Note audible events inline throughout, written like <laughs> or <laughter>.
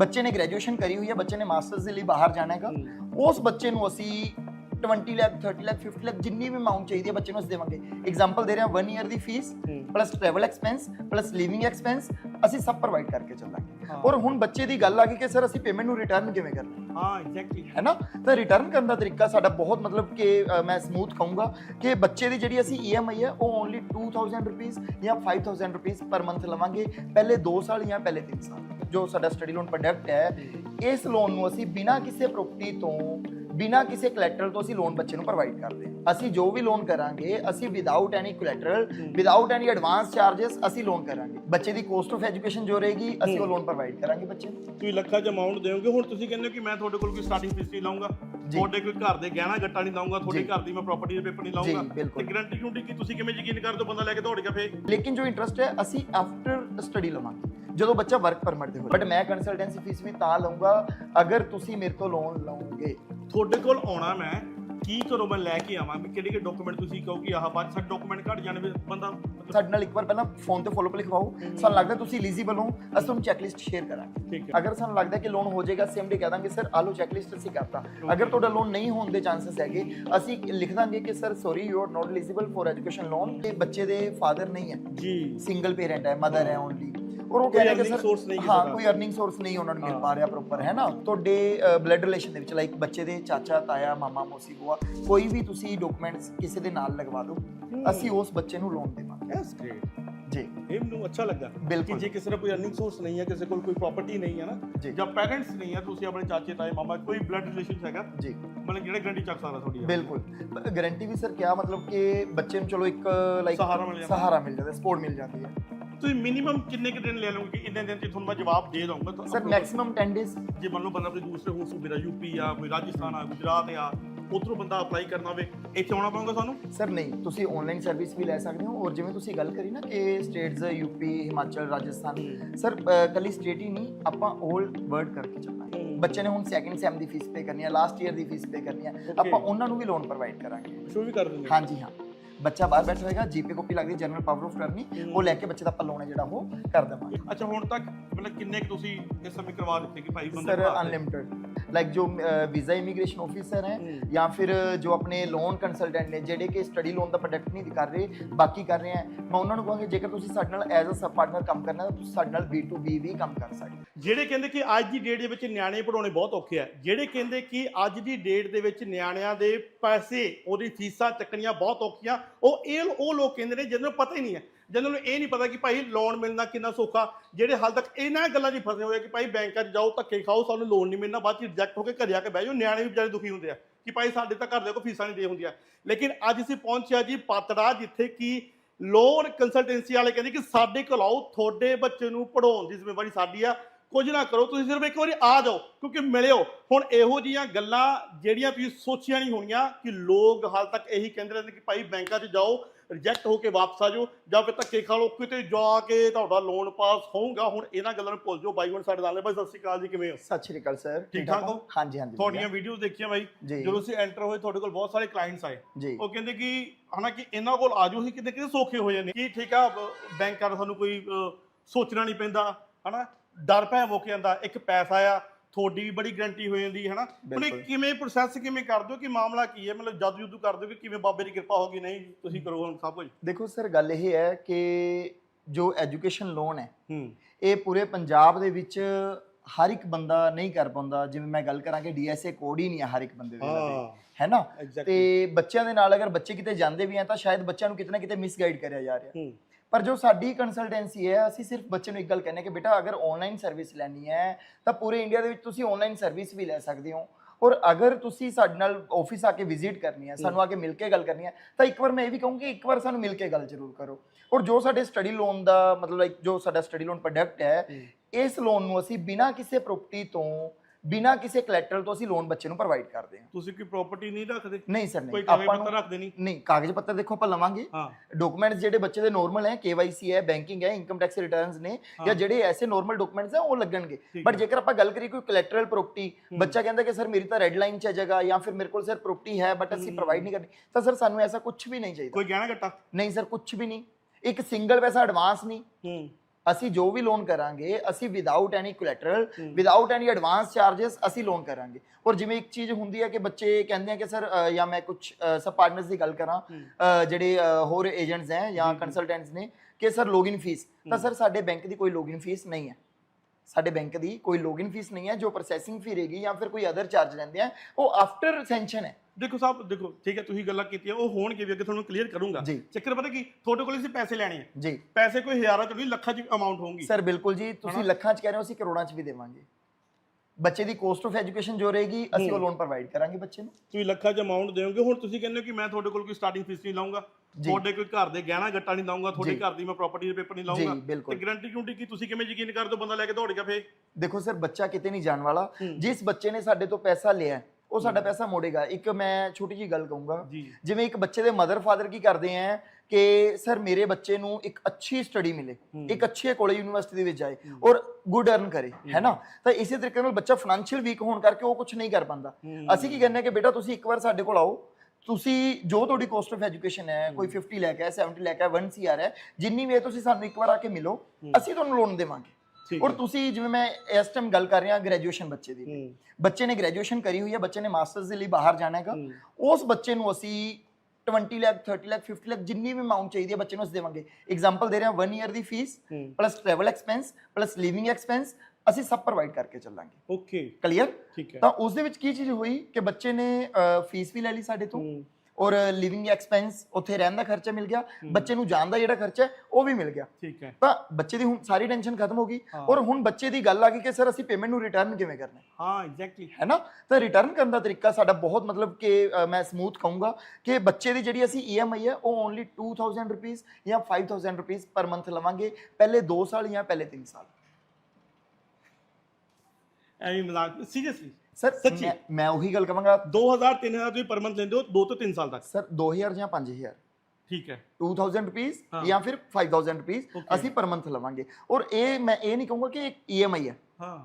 ਬੱਚੇ ਨੇ ਗ੍ਰੈਜੂਏਸ਼ਨ ਕਰੀ ਹੋਈ ਹੈ ਬੱਚੇ ਨੇ ਮਾਸਟਰਸ ਦੇ ਲਈ ਬਾਹਰ ਜਾਣਾ ਹੈਗਾ। ਉਸ ਬੱਚੇ ਨੂੰ ਅਸੀਂ 20 ਲੱਖ 30 ਲੱਖ 50 ਲੱਖ ਜਿੰਨੀ ਵੀ ਅਮਾਉਂਟ ਚਾਹੀਦੀ ਹੈ ਬੱਚੇ ਨੂੰ ਅਸੀਂ ਦੇਵਾਂਗੇ ਐਗਜ਼ਾਮਪਲ ਦੇ ਰਹੇ ਹਾਂ 1 ਇਅਰ ਦੀ fee plus travel expense plus living expense ਅਸੀਂ ਸਭ ਪ੍ਰੋਵਾਈਡ ਕਰਕੇ ਚੱਲਾਂਗੇ। ਔਰ ਹੁਣ ਬੱਚੇ ਦੀ ਗੱਲ ਆ ਗਈ ਕਿ ਸਰ ਅਸੀਂ ਪੇਮੈਂਟ ਨੂੰ ਰਿਟਰਨ ਕਿਵੇਂ ਕਰਨਾ ਹਾਂ ਐਗਜ਼ੈਕਟਲੀ ਹੈ ਨਾ ਤਾਂ ਰਿਟਰਨ ਕਰਨ ਦਾ ਤਰੀਕਾ ਸਾਡਾ ਬਹੁਤ ਮਤਲਬ ਕਿ ਮੈਂ ਸਮੂਥ ਕਹੂੰਗਾ ਕਿ ਬੱਚੇ ਦੀ ਜਿਹੜੀ ਅਸੀਂ EMI ਹੈ ਉਹ ਓਨਲੀ 2000 ਰੁਪੀਸ ਜਾਂ 5000 ਰੁਪੀਸ ਪਰ ਮੰਥ ਲਵਾਂਗੇ ਪਹਿਲੇ 2 ਸਾਲ ਜਾਂ ਪਹਿਲੇ 3 ਸਾਲ ਜੋ ਸਾਡਾ ਸਟੱਡੀ ਲੋਨ ਪ੍ਰੋਡਕਟ ਹੈ ਇਸ ਲੋਨ ਨੂੰ ਅਸੀਂ ਬਿਨਾਂ ਕਿਸੇ ਪ੍ਰਾਪਰਟੀ ਤੋਂ ਬਿਨਾਂ ਕਿਸੇ ਕੋਲੈਟਰਲ ਤੋਂ ਅਸੀਂ ਲੋਨ ਬੱਚੇ ਨੂੰ ਪ੍ਰੋਵਾਈਡ ਕਰਦੇ ਹਾਂ ਅਸੀਂ ਜੋ ਵੀ ਲੋਨ ਕਰਾਂਗੇ ਅਸੀਂ without any collateral without any advance charges ਅਸੀਂ ਲੋਨ ਕਰਾਂਗੇ ਬੱਚੇ ਦੀ ਕੋਸਟ ਆਫ ਐਜੂਕੇਸ਼ਨ ਜੋ ਰਹੇਗੀ ਅਸੀਂ ਉਹ ਲੋਨ ਪ੍ਰੋਵਾਈਡ ਕਰਾਂਗੇ ਬੱਚੇ ਨੂੰ ਤੁਸੀਂ ਲੱਖਾਂ ਚ ਅਮਾਉਂਟ ਦਿਓਗੇ ਹੁਣ ਤੁਸੀਂ ਕਹਿੰਦੇ ਹੋ ਕਿ ਮੈਂ ਤੁਹਾਡੇ ਕੋਲ ਕੋਈ ਸਟਾਰਟਿੰਗ ਫੀਸ ਨਹੀਂ ਲਾਉਂਗਾ ਜੀ। ਤੁਹਾਡੇ ਕੋਈ ਘਰ ਦੇ ਗਹਿਣਾ ਗੱਟਾ ਨਹੀਂ ਲਾਉਂਗਾ ਤੁਹਾਡੇ ਜੀ। ਘਰ ਦੀ ਮੈਂ ਪ੍ਰਾਪਰਟੀ ਦੇ ਪੇਪਰ ਨਹੀਂ ਜੀ, ਲਾਉਂਗਾ ਬਿਲਕੁਲ। ਤੇ ਗਰੰਟੀ ਕਿਉਂ ਕਿ ਤੁਸੀਂ ਕਿਵੇਂ ਯਕੀਨ ਕਰਦੇ ਹੋ ਬੰਦਾ ਲੈ ਕੇ ਦੌੜ ਗਿਆ ਫੇ ਲੇਕਿਨ ਜੋ ਇੰਟਰਸਟ ਹੈ ਅਸੀਂ ਆਫਟਰ ਸਟੱਡੀ ਲਵਾਂਗੇ ਜਦੋਂ ਬੱਚਾ ਵਰਕ ਪਰਮਿਟ ਦੇ ਹੋਵੇ ਬਟ ਮੈਂ ਕੰਸਲਟੈਂਸੀ ਫੀਸ ਵੀ ਤਾਂ ਲਵਾਂਗਾ ਅਗਰ ਤੁਸੀਂ ਮੇਰੇ ਤੋਂ ਲੋਨ ਲਓਗੇ ਤੁਹਾਡੇ ਕੋਲ ਆਉਣਾ ਮੈਂ ਕੀ ਕਰੋ ਮੈਂ ਲੈ ਕੇ ਆਵਾਂ ਵੀ ਕਿਹੜੇ ਕਿਹੜੇ ਡਾਕੂਮੈਂਟ ਤੁਸੀਂ ਕਹੋ ਕਿ ਆਹ ਬਾਅਦ ਸਾਡੇ ਡਾਕੂਮੈਂਟ ਘਟ ਜਾਣੇ ਵੀ ਬੰਦਾ ਮਤਲਬ ਸਾਡੇ ਨਾਲ ਇੱਕ ਵਾਰ ਪਹਿਲਾਂ ਫੋਨ ਤੇ ਫੋਲੋ ਅਪ ਲਿਖਵਾਓ ਸਾਨੂੰ ਲੱਗਦਾ ਤੁਸੀਂ ਐਲੀਜੀਬਲ ਹੋ ਅਸੀਂ ਤੁਹਾਨੂੰ ਚੈੱਕਲਿਸਟ ਸ਼ੇਅਰ ਕਰਾਂਗੇ। ਠੀਕ ਹੈ। ਅਗਰ ਸਾਨੂੰ ਲੱਗਦਾ ਕਿ ਲੋਨ ਹੋ ਜਾਏਗਾ ਸੇਮ ਡੇ ਕਹਿ ਦਾਂਗੇ ਸਰ ਆਲੋ ਚੈੱਕਲਿਸਟ ਅਸੀਂ ਕਰਤਾ। ਅਗਰ ਤੁਹਾਡਾ ਲੋਨ ਨਹੀਂ ਹੋਣ ਦੇ ਚਾਂਸਸ ਹੈਗੇ ਅਸੀਂ ਲਿਖ ਦਾਂਗੇ ਕਿ sir sorry you are not eligible for education loan ਤੇ ਬੱਚੇ ਦੇ ਫਾਦਰ ਨਹੀਂ ਹੈ। ਜੀ। ਸਿੰਗਲ ਪੇਰੈਂਟ ਹੈ ਮਦਰ ਹੈ ਓਨਲੀ ਔਰ ਉਹ ਕਹਿੰਦੇ ਕਿ ਸਰ ਹਾਂ। ਕੋਈ ਅਰਨਿੰਗ ਸੋਰਸ ਨਹੀਂ ਉਹਨਾਂ ਨੂੰ ਮਿਲ। ਪਾ ਰਿਹਾ ਪ੍ਰੋਪਰ ਹੈ ਨਾ? ਤੁਹਾਡੇ ਬਲੱਡ ਰਿਲੇਸ਼ਨ ਦੇ ਵਿੱਚ ਲਾਈਕ ਬੱਚੇ ਦੇ ਚਾਚਾ ਤਾਇਆ ਮਾਮਾ ਮੋਸੀ ਬੁਆ ਕੋਈ ਵੀ ਤੁਸੀਂ ਡਾਕੂਮੈਂਟਸ ਕਿਸੇ ਦੇ ਨਾਲ ਲਗਵਾ ਦਿਓ ਅਸੀਂ ਉਸ ਬੱਚੇ ਨੂੰ ਲੋਨ ਦੇਵਾਂਗੇ। ਦੈਟਸ ਗ੍ਰੇਟ ਜੀ। ਇਹ ਮੈਨੂੰ ਅੱਛਾ ਲੱਗਾ ਕਿ ਜੇ ਕਿਸੇ ਦਾ ਕੋਈ ਅਰਨਿੰਗ ਸੋਰਸ ਨਹੀਂ ਹੈ ਕਿਸੇ ਕੋਲ ਕੋਈ ਪ੍ਰਾਪਰਟੀ ਨਹੀਂ ਹੈ ਨਾ ਜੀ। ਜਾਂ ਪੈਰੈਂਟਸ ਨਹੀਂ ਹੈ ਤੁਸੀਂ ਆਪਣੇ ਚਾਚੇ ਤਾਏ ਮਾਮਾ ਕੋਈ ਬਲੱਡ ਰਿਲੇਸ਼ਨ ਹੈਗਾ ਜੀ। ਮਤਲਬ ਜਿਹੜੇ ਗਰੰਟੀ ਚੱਕ ਸਕਦਾ ਤੁਹਾਡੀ ਬਿਲਕੁਲ। ਗਾਰੰਟੀ ਵੀ ਸਰ ਕਿਆ ਮਤਲਬ ਕਿ ਬੱਚੇ ਨੂੰ ਚਲੋ ਇੱਕ ਲਾਈਕ ਸਹਾਰਾ ਮਿਲ ਜਾਂਦਾ। ਸਹਾਰਾ ਮਿਲ ਜਾਂਦਾ ਸਪੋਰਟ ਮਿਲ ਜਾਂਦੀ ਹੈ। ਤੁਸੀਂ ਮਿਨੀਮਮ ਕਿੰਨੇ ਕੁ ਦਿਨ ਲੈ ਲਓਗੇ? ਕਿ ਇੰਨੇ ਦਿਨ ਚ ਤੁਹਾਨੂੰ ਮੈਂ ਜਵਾਬ ਦੇ ਦਊਂਗਾ। ਤਾਂ ਸਰ ਮੈਕਸਿਮਮ 10 ਡੇਜ਼ ਜੇ ਮੰਨ ਲਓ ਬੰਦਾ ਆਪਣੇ ਦੂਸਰੇ ਹੋਰ ਸੂਬੇ ਦਾ ਯੂਪੀ ਆ ਕੋਈ ਰਾਜਸਥਾਨ ਆ ਗੁਜਰਾਤ ਆ ਉਧਰੋਂ ਬੰਦਾ ਅਪਲਾਈ ਕਰਨਾ ਹੋਵੇ ਇੱਥੇ ਆਉਣਾ ਪਊਗਾ ਸਾਨੂੰ? ਸਰ ਨਹੀਂ ਤੁਸੀਂ ਆਨਲਾਈਨ ਸਰਵਿਸ ਵੀ ਲੈ ਸਕਦੇ ਹੋ ਔਰ ਜਿਵੇਂ ਤੁਸੀਂ ਗੱਲ ਕਰੀ ਨਾ ਕਿ states UP Himachal Rajasthan sir ਕੱਲੀ ਸਟੇਟ ਹੀ ਨਹੀਂ ਆਪਾਂ 올 ਵਰਲਡ ਕਰਕੇ ਚੱਲਾਂਗੇ। ਹਮ। ਬੱਚੇ ਨੇ ਹੁਣ ਸੈਕੰਡ ਸੈਮ ਦੀ ਫੀਸ ਪੇ ਕਰਨੀ ਹੈ ਲਾਸਟ ਈਅਰ ਦੀ ਫੀਸ ਪੇ ਕਰਨੀ ਹੈ ਆਪਾਂ ਉਹਨਾਂ ਨੂੰ ਵੀ ਲੋਨ ਪ੍ਰੋਵਾਈਡ ਕਰਾਂਗੇ। ਸ਼ੋ ਵੀ ਕਰ ਦਿੰਦੇ ਹਾਂਜੀ ਹਾਂ। ਬੱਚਾ ਬਾਹਰ ਬੈਠਾ ਹੋਏਗਾ ਜੀਪੇ ਕਾਪੀ ਲੱਗਦੀ ਜਨਰਲ ਪਾਵਰ ਆਫ ਕਰਨੀ ਉਹ ਲੈ ਕੇ ਬੱਚੇ ਦਾ ਆਪਾਂ ਲੋਨ ਹੈ ਜਿਹੜਾ ਉਹ ਕਰ ਦੇਵਾਂਗੇ ਅੱਛਾ ਹੁਣ ਤੱਕ ਮਤਲਬ ਕਿੰਨੇ ਕੁ ਤੁਸੀਂ ਇਸ ਸਮੇਂ ਕਰਵਾ ਦਿੱਤੇ ਕਿ ਭਾਈ ਬੰਦਾ ਸਰ? ਅਨਲਿਮਿਟਡ ਲਾਈਕ ਜੋ ਵੀਜ਼ਾ ਇਮੀਗ੍ਰੇਸ਼ਨ ਆਫੀਸਰ ਹੈ। ਜਾਂ ਫਿਰ ਜੋ ਆਪਣੇ ਲੋਨ ਕੰਸਲਟੈਂਟ ਨੇ ਜਿਹੜੇ ਕਿ ਸਟੱਡੀ ਲੋਨ ਦਾ ਪ੍ਰੋਡਕਟ ਨਹੀਂ ਕਰ ਰਹੇ ਬਾਕੀ ਕਰ ਰਹੇ ਹੈ ਮੈਂ ਉਹਨਾਂ ਨੂੰ ਕਹਾਂਗਾ ਜੇਕਰ ਤੁਸੀਂ ਸਾਡੇ ਨਾਲ ਐਜ਼ ਅ ਸਬ ਪਾਰਟਨਰ ਕੰਮ ਕਰਨਾ ਤਾਂ ਤੁਸੀਂ ਸਾਡੇ ਨਾਲ B2B ਵੀ ਕੰਮ ਕਰ ਸਕਦੇ ਹੋ। ਜਿਹੜੇ ਕਹਿੰਦੇ ਕਿ ਅੱਜ ਦੀ ਡੇਟ ਦੇ ਵਿੱਚ ਨਿਆਣੇ ਪੜਾਉਣੇ ਬਹੁਤ ਔਖੇ ਆ ਜਿਹੜੇ ਕਹਿੰਦੇ ਕਿ ਅੱਜ ਦੀ ਡੇਟ ਦੇ ਵਿੱਚ ਨਿਆਣਿਆਂ ਦੇ ਪੈਸੇ, ਉਹਦੀ ਫੀਸਾਂ ਚੱਕਣੀਆਂ ਬਹੁਤ ਔਖੀਆਂ। ਉਹ ਇਹ ਉਹ ਲੋਕ ਕਹਿੰਦੇ ਨੇ ਜਿਹਨਾਂ ਨੂੰ ਪਤਾ ਹੀ ਨਹੀਂ ਹੈ। ਜਿਹਨਾਂ ਨੂੰ ਇਹ ਨਹੀਂ ਪਤਾ ਕਿ ਭਾਈ ਲੋਨ ਮਿਲਣਾ ਕਿੰਨਾ ਸੌਖਾ। ਜਿਹੜੇ ਹਾਲ ਤੱਕ ਇਹਨਾਂ ਗੱਲਾਂ 'ਚ ਫਸੇ ਹੋਏ ਆ ਕਿ ਭਾਈ ਬੈਂਕਾਂ 'ਚ ਜਾਓ, ਧੱਕੇ ਖਾਓ, ਸਾਨੂੰ ਲੋਨ ਨਹੀਂ ਮਿਲਣਾ, ਬਾਅਦ 'ਚ ਰਿਜੈਕਟ ਹੋ ਕੇ ਘਰੇ ਆ ਕੇ ਬਹਿ ਜਾਓ। ਨਿਆਣੇ ਵੀ ਵਿਚਾਰੇ ਦੁਖੀ ਹੁੰਦੇ ਆ ਕਿ ਭਾਈ ਸਾਡੇ ਤਾਂ ਘਰ ਦੇ ਕੋ ਫੀਸਾਂ ਨਹੀਂ ਦੇ ਹੁੰਦੀਆਂ। ਲੇਕਿਨ ਅੱਜ ਅਸੀਂ ਪਹੁੰਚਿਆ ਜੀ ਪਾਤੜਾ, ਜਿੱਥੇ ਕਿ ਲੋਨ ਕੰਸਲਟੈਂਸੀ ਵਾਲੇ ਕਹਿੰਦੇ ਕਿ ਸਾਡੇ ਕੋਲ ਆਓ, ਤੁਹਾਡੇ ਬੱਚੇ ਨੂੰ ਪੜਾਉਣ ਦੀ ਜ਼ਿੰਮੇਵਾਰੀ ਸਾਡੀ ਆ। ਕੁਝ ਨਾ ਕਰੋ ਤੁਸੀਂ ਸਿਰਫ ਇੱਕ ਵਾਰੀ ਆ ਜਾਓ ਕਿਉਂਕਿ ਮਿਲਿਓ। ਹੁਣ ਇਹੋ ਜੀਆਂ ਗੱਲਾਂ ਜਿਹੜੀਆਂ ਤੁਸੀਂ ਸੋਚੀਆਂ ਨਹੀਂ ਹੋਣੀਆਂ ਕਿ ਲੋਕ ਹਾਲ ਤੱਕ ਇਹੀ ਕਹਿੰਦੇ ਰਹਿੰਦੇ ਕਿ ਭਾਈ ਬੈਂਕਾਂ 'ਚ ਜਾਓ ਰਿਜੈਕਟ ਹੋ ਕੇ ਵਾਪਸ ਆ ਜਾਓ ਜਾਂ ਫਿਰ ਧੱਕੇ ਖਾ ਲਓ ਕਿਤੇ ਜਾ ਕੇ ਤੁਹਾਡਾ ਲੋਨ ਪਾਸ ਹੋਊਗਾ। ਹੁਣ ਇਹਨਾਂ ਗੱਲਾਂ ਨੂੰ ਭੁੱਲ ਜਾਓ। ਬਾਈ ਹੁਣ ਸਾਡੇ ਨਾਲ ਨੇ। ਬਾਈ ਸਤਿ ਸ਼੍ਰੀ ਅਕਾਲ ਜੀ ਕਿਵੇਂ ਹੋ? ਸਤਿ ਸ਼੍ਰੀ ਅਕਾਲ ਸਰ ਠੀਕ ਠਾਕ ਹੋ? ਹਾਂਜੀ ਹਾਂਜੀ ਤੁਹਾਡੀਆਂ ਵੀਡੀਓਜ਼ ਦੇਖੀਆਂ ਬਾਈ। ਜਦੋਂ ਅਸੀਂ ਐਂਟਰ ਹੋਏ ਤੁਹਾਡੇ ਕੋਲ ਬਹੁਤ ਸਾਰੇ ਕਲਾਇੰਟਸ ਆਏ। ਉਹ ਕਹਿੰਦੇ ਕਿ ਹਨਾ ਕਿ ਇਹਨਾਂ ਕੋਲ ਆਜੋ ਹੀ ਕਿਤੇ ਕਿਤੇ ਸੌਖੇ ਹੋ ਜਾਂਦੇ ਕੀ ਠੀਕ ਆ ਬੈਂਕਾਂ ਦਾ ਸਾਨੂੰ ਕੋਈ ਸੋਚਣਾ ਨਹੀਂ ਪੈਂਦਾ ਹਨਾ? ਡਰ ਭੈ ਮੁੱਕ ਜਾਂਦਾ ਇੱਕ ਪੈਸਾ ਆ ਤੁਹਾਡੀ ਵੀ ਬੜੀ ਗਰੰਟੀ ਹੋ ਜਾਂਦੀ ਹੈ ਹਨਾ? ਹੁਣ ਇਹ। ਕਿਵੇਂ ਪ੍ਰੋਸੈਸ ਕਿਵੇਂ ਕਰਦੇ ਹੋ ਕਿ ਮਾਮਲਾ ਕੀ ਹੈ? ਮਤਲਬ ਜਦ ਜੁਦ ਕਰਦੇ ਹੋ ਕਿ ਕਿਵੇਂ ਬਾਬੇ ਦੀ ਕਿਰਪਾ ਹੋਗੀ ਨਹੀਂ ਤੁਸੀਂ ਕਰੋ ਹੁਣ ਸਭ ਕੁਝ? ਦੇਖੋ ਸਰ ਗੱਲ ਇਹ ਹੈ ਕਿ ਜੋ ਐਜੂਕੇਸ਼ਨ ਲੋਨ ਹੈ ਇਹ ਪੂਰੇ ਪੰਜਾਬ ਦੇ ਵਿੱਚ ਹਰ ਇੱਕ ਬੰਦਾ ਨਹੀਂ ਕਰ ਪਾਉਂਦਾ। ਜਿਵੇਂ ਮੈਂ ਗੱਲ ਕਰਾਂ ਕਿ ਡੀਐਸਏ ਕੋਡ ਹੀ ਨਹੀਂ ਹੈ ਹਰ ਇੱਕ ਬੰਦੇ ਦੇ ਹੈ। ਨਾ? ਤੇ ਬੱਚਿਆਂ ਦੇ ਨਾਲ ਅਗਰ ਬੱਚੇ ਕਿਤੇ ਜਾਂਦੇ ਵੀ ਆ ਤਾਂ ਸ਼ਾਇਦ ਬੱਚਿਆਂ ਨੂੰ ਕਿਤੇ ਨਾ ਕਿਤੇ ਮਿਸਗਾਈਡ ਕਰਿਆ ਜਾ ਰਿਹਾ। ਹੂੰ। ਪਰ ਜੋ ਸਾਡੀ ਕੰਸਲਟੈਂਸੀ ਹੈ ਅਸੀਂ ਸਿਰਫ ਬੱਚੇ ਨੂੰ ਇੱਕ ਗੱਲ ਕਹਿੰਦੇ ਕਿ ਬੇਟਾ ਅਗਰ ਆਨਲਾਈਨ ਸਰਵਿਸ ਲੈਣੀ ਹੈ ਤਾਂ ਪੂਰੇ ਇੰਡੀਆ ਦੇ ਵਿੱਚ ਤੁਸੀਂ ਆਨਲਾਈਨ ਸਰਵਿਸ ਵੀ ਲੈ ਸਕਦੇ ਹੋ। ਔਰ ਅਗਰ ਤੁਸੀਂ ਸਾਡੇ ਨਾਲ ਆਫਿਸ ਆ ਕੇ ਵਿਜ਼ਿਟ ਕਰਨੀ ਹੈ ਸਾਨੂੰ ਆ ਕੇ ਮਿਲ ਕੇ ਗੱਲ ਕਰਨੀ ਹੈ ਤਾਂ ਇੱਕ ਵਾਰ ਮੈਂ ਇਹ ਵੀ ਕਹੂੰਗੀ ਇੱਕ ਵਾਰ ਸਾਨੂੰ ਮਿਲ ਕੇ ਗੱਲ ਜ਼ਰੂਰ ਕਰੋ। ਔਰ ਜੋ ਸਾਡੇ ਸਟੱਡੀ ਲੋਨ ਦਾ ਮਤਲਬ ਲਾਈਕ ਜੋ ਸਾਡਾ ਸਟੱਡੀ ਲੋਨ ਪ੍ਰੋਡਕਟ ਹੈ ਇਸ ਲੋਨ ਨੂੰ ਅਸੀਂ ਬਿਨਾਂ ਕਿਸੇ ਪ੍ਰਾਪਰਟੀ ਤੋਂ ਬਿਨਾਂ ਕਿਸੇ ਕੋਲੈਟਰਲ ਤੋਂ ਅਸੀਂ ਲੋਨ ਬੱਚੇ ਨੂੰ ਪ੍ਰੋਵਾਈਡ ਕਰਦੇ ਹਾਂ। ਤੁਸੀਂ ਕੋਈ ਪ੍ਰਾਪਰਟੀ ਨਹੀਂ ਰੱਖਦੇ? ਨਹੀਂ ਸਰ ਕੋਈ ਨਹੀਂ ਕਾਗਜ਼ ਪੱਤਰ ਰੱਖਦੇ ਨਹੀਂ? ਨਹੀਂ ਕਾਗਜ਼ ਪੱਤਰ ਦੇਖੋ ਆਪਾਂ ਲਵਾਂਗੇ। ਹਾਂ। ਡਾਕੂਮੈਂਟਸ ਜਿਹੜੇ ਬੱਚੇ ਦੇ ਨਾਰਮਲ ਹੈ KYC ਹੈ ਬੈਂਕਿੰਗ ਹੈ ਇਨਕਮ ਟੈਕਸ ਰਿਟਰਨਸ ਨੇ। ਜਾਂ ਜਿਹੜੇ ਐਸੇ ਨਾਰਮਲ ਡਾਕੂਮੈਂਟਸ ਹੈ ਉਹ ਲੱਗਣਗੇ। ਬਟ। ਜੇਕਰ ਆਪਾਂ ਗੱਲ ਕਰੀਏ ਕੋਈ ਕੋਲੈਟਰਲ ਪ੍ਰਾਪਰਟੀ ਬੱਚਾ ਕਹਿੰਦਾ ਕਿ ਸਰ ਮੇਰੀ ਤਾਂ ਰੈੱਡ ਲਾਈਨ 'ਚ ਹੈ ਜਗ੍ਹਾ ਜਾਂ ਫਿਰ ਮੇਰੇ ਕੋਲ ਸਰ ਪ੍ਰਾਪਰਟੀ ਹੈ ਬਟ ਅਸੀਂ। ਪ੍ਰੋਵਾਈਡ ਨਹੀਂ ਕਰਨੀ ਤਾਂ ਸਰ ਸਾਨੂੰ ਐਸਾ ਕੁਝ ਵੀ ਨਹੀਂ ਚਾਹੀਦਾ। ਕੋਈ ਗਹਿਣਾ ਘਟਾ ਨਹੀਂ ਸਰ ਕੁਝ ਵੀ ਨਹੀਂ। ਇੱਕ ਸਿੰਗਲ ਪੈਸਾ ਐਡਵਾਂਸ ਨਹੀਂ। ਅਸੀਂ ਜੋ ਵੀ ਲੋਨ ਕਰਾਂਗੇ ਅਸੀਂ without any collateral. Without any advance charges ਅਸੀਂ ਲੋਨ ਕਰਾਂਗੇ ਔਰ ਜਿਵੇਂ ਇੱਕ ਚੀਜ਼ ਹੁੰਦੀ ਹੈ ਕਿ ਬੱਚੇ ਕਹਿੰਦੇ ਆ ਕਿ ਸਰ ਜਾਂ ਮੈਂ ਕੁਝ ਸਬ ਪਾਰਟਨਰਸ ਦੀ ਗੱਲ ਕਰਾਂ ਜਿਹੜੇ ਹੋਰ ਏਜੰਟਸ ਹੈ ਜਾਂ। ਕੰਸਲਟੈਂਟਸ ਨੇ ਕਿ ਸਰ ਲੌਗਇਨ ਫੀਸ ਤਾਂ। ਸਰ ਸਾਡੇ ਬੈਂਕ ਦੀ ਕੋਈ ਲੌਗਇਨ ਫੀਸ ਨਹੀਂ ਹੈ ਸਾਡੇ ਬੈਂਕ ਦੀ ਕੋਈ ਲੌਗਇਨ ਫੀਸ ਨਹੀਂ ਹੈ ਜੋ ਪ੍ਰੋਸੈਸਿੰਗ ਫੀ ਰਹੇਗੀ ਜਾਂ ਫਿਰ ਕੋਈ ਅਦਰ ਚਾਰਜ ਲੈਂਦੇ ਆ ਉਹ ਆਫਟਰ ਸੈਂਕਸ਼ਨ ਹੈ ਦੇਖੋ ਸਾਹਿਬ ਦੇਖੋ ਠੀਕ ਹੈ ਤੁਸੀਂ ਗੱਲਾਂ ਕੀਤੀਆਂ ਉਹ ਹੋਣਗੇ ਵੀ ਅੱਗੇ ਤੁਹਾਨੂੰ ਕਲੀਅਰ ਕਰੂੰਗਾ ਜੀ। ਚੱਕਰ ਪਤਾ ਕੀ ਤੁਹਾਡੇ ਕੋਲ ਅਸੀਂ ਪੈਸੇ ਲੈਣੇ ਆ ਜੀ ਪੈਸੇ ਕੋਈ ਹਜ਼ਾਰਾਂ ਚ ਨਹੀਂ ਲੱਖਾਂ ਚ ਅਮਾਉਂਟ ਹੋਊਗੀ ਸਰ ਬਿਲਕੁਲ ਜੀ ਤੁਸੀਂ? ਲੱਖਾਂ ਚ ਕਹਿ ਰਹੇ ਹੋ ਅਸੀਂ ਕਰੋੜਾਂ ਚ ਵੀ ਦੇਵਾਂਗੇ ਬੱਚੇ ਦੀ ਕੋਸਟ ਆਫ ਐਜੂਕੇਸ਼ਨ ਜੋ ਰਹੇਗੀ ਅਸੀਂ ਉਹ। ਲੋਨ ਪ੍ਰੋਵਾਈਡ ਕਰਾਂਗੇ ਬੱਚੇ ਨੂੰ ਤੁਸੀਂ ਲੱਖਾਂ ਚ ਅਮਾਉਂਟ ਦੇਵੋਗੇ ਹੁਣ ਤੁਸੀਂ ਕਹਿੰਦੇ ਹੋ ਕਿ ਮੈਂ ਤੁਹਾਡੇ ਕੋਲ ਕੋਈ ਸਟਾਰਟਿੰਗ ਫੀਸ ਨਹੀਂ ਲਾਉਂਗਾ ਜੀ। ਤੁਹਾਡੇ ਕੋਈ ਘਰ ਦੇ ਗਹਿਣਾ ਗੱਟਾ ਨਹੀਂ ਲਾਉਂਗਾ ਤੁਹਾਡੇ। ਘਰ ਦੀ ਮੈਂ ਪ੍ਰਾਪਰਟੀ ਦੇ ਪੇਪਰ ਨਹੀਂ ਲਾਉਂਗਾ ਤੇ ਗਰੰਟੀ ਕਿਉਂਟੀ ਕੀ ਤੁਸੀਂ ਕਿਵੇਂ ਯਕੀਨ ਕਰ ਦੋ ਬੰਦਾ ਲੈ ਕੇ ਦੌੜ ਗਿਆ ਫੇ ਦੇਖੋ ਸਰ ਬੱਚਾ ਕਿਤੇ ਨਹੀਂ ਜਾਣ ਵਾਲਾ ਹੂੰ। ਜਿਸ ਬੱਚੇ ਨੇ ਸਾਡੇ ਤੋਂ ਪੈਸਾ ਲਿਆ ਹੈ, ਉਹ ਸਾਡਾ ਹੂੰ। ਪੈਸਾ ਮੋੜੇਗਾ ਇੱਕ ਮੈਂ ਛੋਟੀ ਜੀ ਗੱਲ ਕਹੂੰਗਾ ਜਿਵੇਂ ਇੱਕ ਬੱਚੇ ਦੇ ਮਦਰ ਫਾਦਰ ਕੀ ਕਰਦੇ ਆ ਕਿ ਸਰ ਮੇਰੇ ਬੱਚੇ ਨੂੰ ਇੱਕ ਅੱਛੀ ਸਟੱਡੀ ਮਿਲੇ ਹੂੰ। ਇੱਕ ਅੱਛੇ ਕਾਲਜ ਯੂਨੀਵਰਸਿਟੀ ਦੇ ਵਿੱਚ ਜਾਏ ਹੂੰ। ਔਰ ਗੁੱਡ ਅਰਨ ਕਰੇ ਹੈ ਨਾ ਤਾਂ ਇਸੇ ਤਰੀਕੇ ਨਾਲ ਬੱਚਾ ਫਾਈਨੈਂਸ਼ੀਅਲ ਵੀਕ ਹੋਣ ਕਰਕੇ ਉਹ ਕੁਝ ਨਹੀਂ ਕਰ ਪਾਉਂਦਾ ਹੂੰ। ਅਸੀਂ ਕੀ ਕਹਿੰਦੇ ਆ ਕਿ ਬੇਟਾ ਤੁਸੀਂ ਇੱਕ ਵਾਰ ਸਾਡੇ ਕੋਲ ਆਓ ਤੁਸੀਂ ਜੋ ਤੁਹਾਡੀ ਕੋਸਟ ਆਫ ਐਜੂਕੇਸ਼ਨ ਹੈ ਕੋਈ 50 ਲੈ ਕੇ ਆਇਆ 70 ਲੈ ਕੇ ਆਇਆ 1 ਸੀਆਰ ਹੈ ਜਿੰਨੀ ਵੀ ਹੈ ਤੁਸੀਂ ਸਾਨੂੰ ਇੱਕ ਵਾਰ ਆ ਕੇ ਮਿਲੋ। ਅਸੀਂ ਤੁਹਾਨੂੰ ਲੋਨ ਦੇਵਾਂਗੇ ਔਰ। ਤੁਸੀਂ ਜਿਵੇਂ ਮੈਂ ਇਸ ਟਾਈਮ ਗੱਲ ਕਰ ਰਿਹਾ ਗ੍ਰੈਜੂਏਸ਼ਨ ਬੱਚੇ ਦੀ। ਬੱਚੇ ਨੇ ਗ੍ਰੈਜੂਏਸ਼ਨ ਕਰੀ ਹੋਈ ਹੈ ਬੱਚੇ ਨੇ ਮਾਸਟਰਸ ਦੇ ਲਈ ਬਾਹਰ ਜਾਣਾ ਹੈਗਾ। ਉਸ ਬੱਚੇ ਨੂੰ ਅਸੀਂ 20 ਲੱਖ 30 ਲੱਖ 50 ਲੱਖ ਜਿੰਨੀ ਵੀ ਅਮਾਉਂਟ ਚਾਹੀਦੀ ਹੈ ਬੱਚੇ ਨੂੰ ਅਸੀਂ ਦੇਵਾਂਗੇ ਐਗਜ਼ਾਮਪਲ ਦੇ ਰਹੇ ਹਾਂ 1 ਇਅਰ ਦੀ fee plus travel expense plus living expense ਅਸੀਂ ਸਭ ਪ੍ਰੋਵਾਈਡ ਕਰਕੇ ਚੱਲਾਂਗੇ। ਓਕੇ ਕਲੀਅਰ ਠੀਕ ਹੈ। ਤਾਂ ਉਸ ਦੇ ਵਿੱਚ ਕੀ ਚੀਜ਼ ਹੋਈ ਕਿ ਬੱਚੇ ਨੇ ਫੀਸ ਵੀ ਲੈ ਲਈ ਸਾਡੇ ਤੋਂ ਹੂੰ। ਔਰ ਲਿਵਿੰਗ ਐਕਸਪੈਂਸ ਉੱਥੇ ਰਹਿਣ ਦਾ ਖਰਚਾ ਮਿਲ ਗਿਆ। ਹੂੰ। ਬੱਚੇ ਨੂੰ ਜਾਣ ਦਾ ਜਿਹੜਾ ਖਰਚਾ ਹੈ ਉਹ ਵੀ ਮਿਲ ਗਿਆ। ਠੀਕ ਹੈ। ਤਾਂ ਬੱਚੇ ਦੀ ਹੁਣ ਸਾਰੀ ਟੈਨਸ਼ਨ ਖਤਮ ਹੋ ਗਈ ਹਾਂ। ਔਰ ਹੁਣ ਬੱਚੇ ਦੀ ਗੱਲ ਆ ਗਈ ਕਿ ਸਰ ਅਸੀਂ ਪੇਮੈਂਟ ਨੂੰ ਰਿਟਰਨ ਕਿਵੇਂ ਕਰਨਾ ਹੈ? ਹਾਂ ਐਗਜ਼ੈਕਟਲੀ ਹੈ ਨਾ? ਤਾਂ ਰਿਟਰਨ ਕਰਨ ਦਾ ਤਰੀਕਾ ਸਾਡਾ ਬਹੁਤ ਮਤਲਬ ਕਿ ਅ, ਮੈਂ ਸਮੂਥ ਕਹੂੰਗਾ ਕਿ ਬੱਚੇ ਦੀ ਜਿਹੜੀ ਅਸੀਂ EMI ਹੈ ਉਹ ਓਨਲੀ 2000 ਰੁਪੀਸ ਜਾਂ 5000 ਰੁਪੀਸ ਪਰ ਮੰਥ ਲਵਾਂਗੇ। ਪਹਿਲੇ 2 ਸਾਲ ਜਾਂ ਪਹਿਲੇ 3 ਸਾਲ। ਐਵੇਂ ਮਜ਼ਾਕ ਸੀਰੀਅਸਲੀ ਸਰ ਸੱਚੀ? ਮੈਂ ਮੈਂ ਉਹੀ ਗੱਲ ਕਹਾਂਗਾ 2000 3000 ਤੁਸੀਂ ਪਰ ਮੰਥ ਲੈਂਦੇ ਹੋ 2 ਤੋਂ 3 ਸਾਲ ਤੱਕ ਸਰ 2000 ਜਾਂ 5000 ਠੀਕ ਹੈ 2000 ਰੁਪੀਸ ਹਾਂ। ਜਾਂ ਫਿਰ 5000 ਰੁਪੀਸ Okay. ਅਸੀਂ ਪਰ ਮੰਥ ਲਵਾਂਗੇ ਔਰ ਇਹ ਮੈਂ ਇਹ ਨਹੀਂ ਕਹੂੰਗਾ ਕਿ ਇੱਕ EMI ਹੈ ਹਾਂ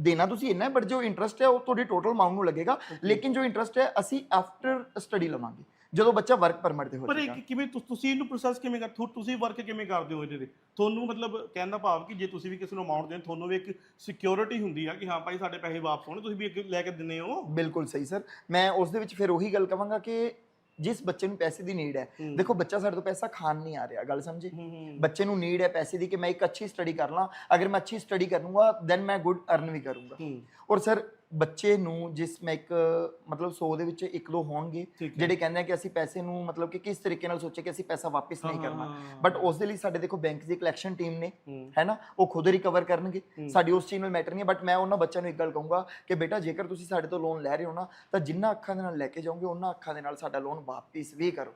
ਦੇਣਾ ਤੁਸੀਂ ਇੰਨਾ ਬਟ ਜੋ ਇੰਟਰਸਟ ਹੈ ਉਹ ਤੁਹਾਡੀ ਟੋਟਲ ਅਮਾਉਂਟ ਨੂੰ ਲੱਗੇਗਾ ਲੇਕਿਨ ਜੋ ਇੰਟਰਸਟ ਹੈ ਅਸੀਂ ਆਫਟਰ ਸਟੱਡੀ ਲਵਾਂਗੇ ਜਦੋਂ ਬੱਚਾ ਵਰਕ ਪਰਮਿਟ ਤੇ ਹੋ ਪਰ ਜਾਏਗਾ। ਇਹ ਕਿਵੇਂ ਤੁਸੀਂ ਇਹਨੂੰ ਪ੍ਰੋਸੈਸ ਕਿਵੇਂ ਕਰ ਤੁ- ਤੁਸੀਂ ਵਰਕ ਕਿਵੇਂ ਕਰਦੇ ਹੋ ਇਹਦੇ ਤੇ? ਤੁਹਾਨੂੰ ਮਤਲਬ ਕਹਿਣ ਦਾ ਭਾਵ ਕਿ ਜੇ ਤੁਸੀਂ ਵੀ ਕਿਸੇ ਨੂੰ ਅਮਾਉਂਟ ਦੇਣ ਤੁਹਾਨੂੰ ਵੀ ਇੱਕ ਸਿਕਿਉਰਿਟੀ ਹੁੰਦੀ ਆ ਕਿ ਹਾਂ ਭਾਈ ਸਾਡੇ ਪੈਸੇ ਵਾਪਸ ਹੋਣ ਤੁਸੀਂ ਵੀ ਅੱਗੇ ਲੈ ਕੇ ਦਿੰਦੇ ਹੋ? ਬਿਲਕੁਲ ਸਹੀ ਸਰ। ਮੈਂ ਉਸ ਦੇ ਵਿੱਚ ਫਿਰ ਉਹੀ ਗੱਲ ਕਵਾਂਗਾ ਕਿ ਜਿਸ ਬੱਚੇ ਨੂੰ ਪੈਸੇ ਦੀ ਨੀਡ ਹੈ ਹੂੰ। ਦੇਖੋ ਬੱਚਾ ਸਾਡੇ ਤੋਂ ਪੈਸਾ ਖਾਣ ਨਹੀਂ ਆ ਰਿਹਾ ਗੱਲ ਸਮਝੇ? ਹੂੰ, ਹੂੰ। ਬੱਚੇ ਨੂੰ ਨੀਡ ਹੈ ਪੈਸੇ ਦੀ ਕਿ ਮੈਂ ਇੱਕ ਅੱਛੀ ਸਟੱਡੀ ਕਰ ਲਾਂ ਅਗਰ ਮੈਂ ਅੱਛੀ ਸਟੱਡੀ ਕਰੂੰਗਾ ਦੈਨ ਮੈਂ ਗੁੱਡ ਅਰਨ ਵੀ ਕਰੂੰਗਾ। ਹੂੰ। ਔਰ ਸਰ ਬੱਚੇ ਨੂੰ ਜਿਸ ਮੈਂ ਇੱਕ ਮਤਲਬ 100 ਦੇ ਵਿੱਚ ਇੱਕ ਦੋ ਹੋਣਗੇ ਜਿਹੜੇ ਕਹਿੰਦੇ ਆ ਕਿ ਅਸੀਂ ਪੈਸੇ ਨੂੰ ਮਤਲਬ ਕਿ ਕਿਸ ਤਰੀਕੇ ਨਾਲ ਸੋਚੇ ਕਿ ਅਸੀਂ ਪੈਸਾ ਵਾਪਸ ਨਹੀਂ ਕਰਨਾ। ਬਟ ਉਸ ਦੇ ਲਈ ਸਾਡੇ ਦੇਖੋ ਬੈਂਕ ਦੀ ਕਲੈਕਸ਼ਨ ਟੀਮ ਨੇ ਹੂੰ। ਨਾ? ਉਹ ਖੁਦ ਰਿਕਵਰ ਕਰਨਗੇ। ਸਾਡੀ ਉਸ ਚੀਜ਼ ਨਾਲ ਮੈਟਰ ਨਹੀਂ ਬਟ ਮੈਂ ਉਹਨਾਂ ਬੱਚਿਆਂ ਨੂੰ ਇੱਕ ਗੱਲ ਕਹੂੰਗਾ ਕਿ ਬੇਟਾ ਜੇਕਰ ਤੁਸੀਂ ਸਾਡੇ ਤੋਂ ਲੋਨ ਲੈ ਰਹੇ ਹੋ ਨਾ ਤਾਂ ਜਿੰਨਾ ਅੱਖਾਂ ਦੇ ਨਾਲ ਲੈ ਕੇ ਜਾਓਗੇ ਉਹਨਾਂ ਅੱਖਾਂ ਦੇ ਨਾਲ ਸਾਡਾ ਲੋਨ ਵਾਪਸ ਵੀ ਕਰੋ।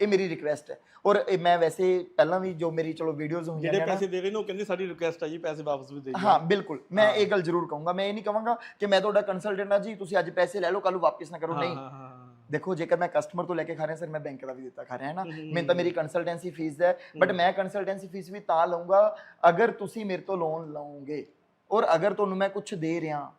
ਇਹ ਮੇਰੀ ਰਿਕੁਐਸਟ ਹੈ। ਔਰ ਮੈਂ ਵੈਸੇ ਪਹਿਲਾਂ ਵੀ ਜੋ ਮੇਰੀ ਚਲੋ ਵੀਡੀਓਜ਼ ਹੋਈਆਂ ਜਿਹੜੇ ਨੇ ਨਾ ਪੈਸੇ ਦੇ ਰਹੇ ਨੇ ਉਹ ਕਹਿੰਦੇ ਸਾਡੀ ਰਿਕੁਐਸਟ ਹੈ ਜੀ ਪੈਸੇ ਵਾਪਸ ਵੀ ਦੇ ਦਿਓ ਹਾਂ ਬਿਲਕੁਲ। ਮੈਂ। ਇਹ ਗੱਲ ਜ਼ਰੂਰ ਕਹੂੰਗਾ। ਮੈਂ ਇਹ ਨਹੀਂ ਕਹਾਂਗਾ ਕਿ ਮੈਂ ਤੁਹਾਡਾ ਕੰਸਲਟੈਂਟ ਆ ਜੀ ਤੁਸੀਂ ਅੱਜ ਪੈਸੇ ਲੈ ਲਓ ਕੱਲ ਨੂੰ ਵਾਪਸ ਨਾ ਕਰੋ। ਨਹੀਂ। ਦੇਖੋ ਜੇਕਰ ਮੈਂ ਕਸਟਮਰ ਤੋਂ ਲੈ ਕੇ ਖਾ ਰਿਹਾ ਸਰ ਮੈਂ ਬੈਂਕ ਦਾ ਵੀ ਦਿੱਤਾ ਖਾ ਰਿਹਾ ਹੈ ਨਾ? ਮੈਨੂੰ ਤਾਂ ਮੇਰੀ ਕੰਸਲਟੈਂਸੀ ਫੀਸ ਹੈ ਬਟ। ਮੈਂ ਕੰਸਲਟੈਂਸੀ ਫੀਸ ਵੀ ਤਾਂ ਲਵਾਂਗਾ ਅਗਰ ਤੁਸੀਂ ਮੇਰੇ ਤੋਂ ਲੋਨ ਲਓਗੇ। ਔਰ ਅਗਰ ਤੁਹਾਨੂੰ ਮੈਂ ਕੁਝ ਦੇ ਰਿਹਾ